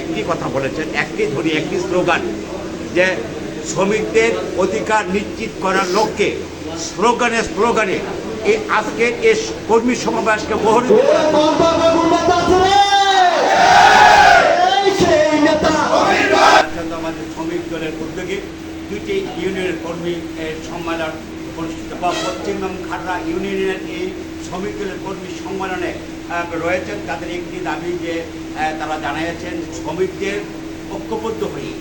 একটি কথা বলেছেন একটি ধ্বনি একটি স্লোগান যে শ্রমিকদের অধিকার নিশ্চিত করার লক্ষ্যে স্লোগানে স্লোগানে এই আজকের এই কর্মী সমাবেশকে জন্য জাতীয়তাবাদী শ্রমিক দলের উদ্যোগে দুটি ইউনিয়নের কর্মী এর সম্মেলন পশ্চিমবঙ্গ খাড়া ইউনিয়নের এই শ্রমিক দলের কর্মী সম্মেলনে রয়েছেন। তাদের একটি দাবি যে তারা জানিয়েছেন, শ্রমিকদের ঐক্যবদ্ধ হয়ে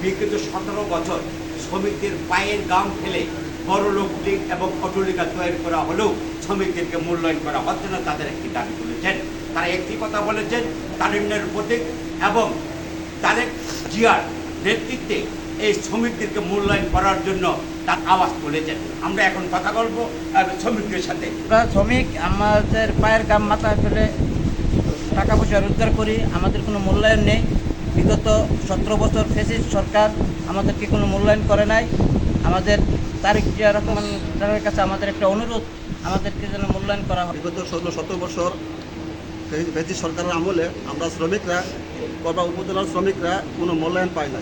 বিগত সতেরো বছর শ্রমিকদের পায়ের গাম ফেলে বড় লোক এবং অটলিকা তৈরি করা হলেও শ্রমিকদেরকে মূল্যায়ন করা হচ্ছে না, তাদের একটি দাবি তুলেছেন। তারা একটি কথা বলেছেন তারুণ্যের প্রতীক এবং তারেক জিয়ার নেতৃত্বে এই শ্রমিকদেরকে মূল্যায়ন করার জন্য তার আওয়াজ তুলেছেন। আমরা এখন কথা বলব শ্রমিকদের সাথে। শ্রমিক আমাদের পায়ের গাম মাথায় ফেলে টাকা পয়সা রোজগার করি আমাদের কোনো মূল্যায়ন নেই। বিগত সতেরো বছর ফেসিস সরকার আমাদেরকে কোনো মূল্যায়ন করে নাই। আমাদের তারিখ জিয়া রহমান তারের কাছে আমাদের একটা অনুরোধ আমাদেরকে যেন মূল্যায়ন করা হয়। বিগত ষোলো সতেরো বছর ব্রিটিশ সরকারের আমলে আমরা শ্রমিকরা করবা উপজেলার শ্রমিকরা কোনো মূল্যায়ন পাই না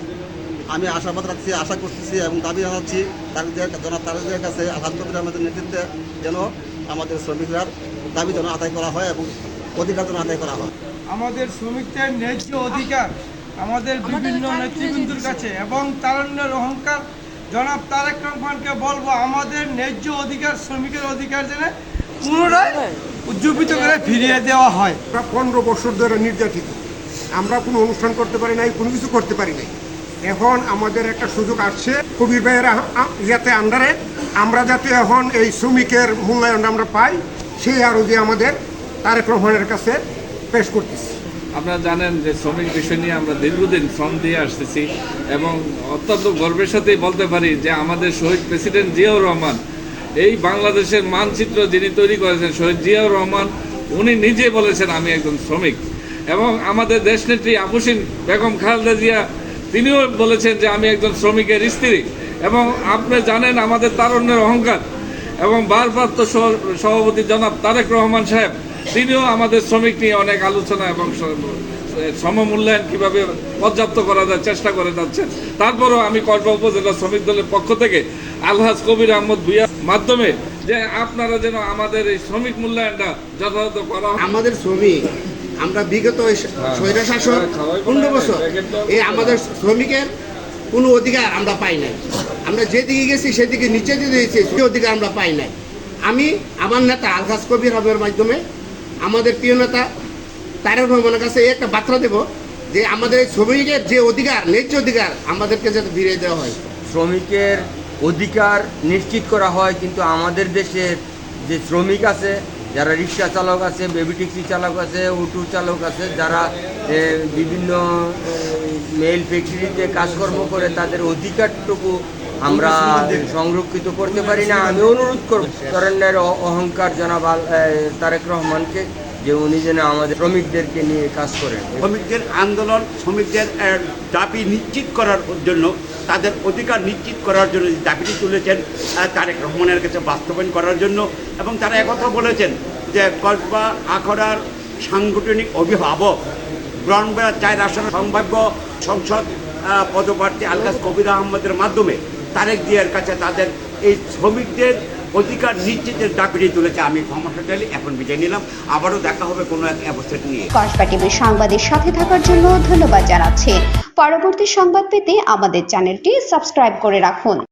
আমি আশাবাদ রাখছি আশা করতেছি এবং দাবি জানাচ্ছি তাদের জনাব তাদের কাছে কবির আমাদের নেতৃত্বে যেন আমাদের শ্রমিকরা দাবি যেন আদায় করা হয় এবং অধিকার যেন আদায় করা হয়। আমাদের শ্রমিকদের ন্যায্য অধিকার আমাদের বিভিন্ন নেতৃবৃন্দুর কাছে এবং তারণ্যের অহংকার জনাব তারেক রহমানকে বলব আমাদের ন্যায্য অধিকার শ্রমিকের অধিকার যেন পুনরায় উজ্জীবিত করে ফিরিয়ে দেওয়া হয়। পনেরো বছর ধরে নির্যাতিত। আমরা কোনো অনুষ্ঠান করতে পারি নাই কোনো কিছু করতে পারি নাই। এখন আমাদের একটা সুযোগ আসছে। কবির ভাইয়ের, আ- আ- যাতে আন্ডারে, আমরা যাতে এখন এই শ্রমিকের মূল্যায়ন আমরা পাই, সেই আরোগ্য আমাদের তারেক রহমানের কাছে পেশ করতেছি। আপনারা জানেন যে শ্রমিক বিষয় নিয়ে আমরা দীর্ঘদিন শ্রম দিয়ে আসতেছি এবং অত্যন্ত গর্বের সাথেই বলতে পারি যে আমাদের শহীদ প্রেসিডেন্ট জিয়াউর রহমান, এই বাংলাদেশের মানচিত্র যিনি তৈরি করেছেন শহীদ জিয়াউর রহমান, উনি নিজে বলেছেন, আমি একজন শ্রমিক। এবং আমাদের দেশনেত্রী আপুসিন বেগম খালেদা জিয়া তিনিও বলেছেন যে আমি একজন শ্রমিকের স্ত্রী এবং আপনি জানেন আমাদের তারুণ্যের অহংকার এবং ভারপ্রাপ্ত সভাপতি জনাব তারেক রহমান সাহেব, তিনিও আমাদের শ্রমিক নিয়ে অনেক আলোচনা এবং সমমূল্যায়ন কীভাবে পর্যাপ্ত করা যায় চেষ্টা করে যাচ্ছেন। তারপরও আমি কল্পা উপজেলা শ্রমিক দলের পক্ষ থেকে আলহাজ কবির আহমদ ভুইয়ার মাধ্যমে যে আপনারা যেন আমাদের এই শ্রমিক মূল্যায়নটা যথাযথ করা আমাদের শ্রমিক আমরা বিগত এই স্বৈরা শাসক পনেরো বছর। এই আমাদের শ্রমিকের কোনো অধিকার আমরা পাই নাই। আমরা যেদিকে গেছি সেদিকে নিচে দিয়ে দিয়েছি সে অধিকার আমরা পাই নাই। আমি আমার নেতা আলহাস কবির হবের মাধ্যমে আমাদের প্রিয় নেতা তারেক রহমানের কাছে এই একটা বার্তা দেব যে আমাদের এই শ্রমিকের যে অধিকার ন্যায্য অধিকার আমাদেরকে যাতে ফিরিয়ে দেওয়া হয়। শ্রমিকের অধিকার নিশ্চিত করা হয় কিন্তু আমাদের দেশের যে শ্রমিক আছে যারা রিক্সা চালক আছে বেবি ট্যাক্সি চালক আছে অটো চালক আছে, যারা বিভিন্ন মেল ফ্যাক্টরিতে কাজকর্ম করে, তাদের অধিকারটুকু আমরা সংরক্ষিত করতে পারি না। আমি অনুরোধ করব তরণ্যের অহংকার জনাব তারেক রহমানকে, যে উনি যেন আমাদের শ্রমিকদেরকে নিয়ে কাজ করেন। শ্রমিকদের আন্দোলন, শ্রমিকদের দাবি নিশ্চিত করার জন্য তাদের অধিকার নিশ্চিত করার জন্য যে দাবিটি তুলেছেন তারেক রহমানের কাছে বাস্তবায়ন করার জন্য। এবং তারা একথা বলেছেন যে কসবা আখড়ার সাংগঠনিক অভিভাবক ব্রহ্মবেড়া চার আসনের সম্ভাব্য সংসদ পদপ্রার্থী আলকাস কবির আহমদের মাধ্যমে তারেক দিয়ার কাছে তাদের এই শ্রমিকদের অধিকার নিশ্চিতের দাবিটি তুলেছে আমি ক্ষমতা চাইলে এখন বিজয় নিলাম। আবারও দেখা হবে কোনো এক অবস্থা নিয়ে। কসবা টিভির সাংবাদিক সাথে থাকার জন্য ধন্যবাদ জানাচ্ছি। পরবর্তী সংবাদ পেতে আমাদের চ্যানেলটি সাবস্ক্রাইব করে রাখুন।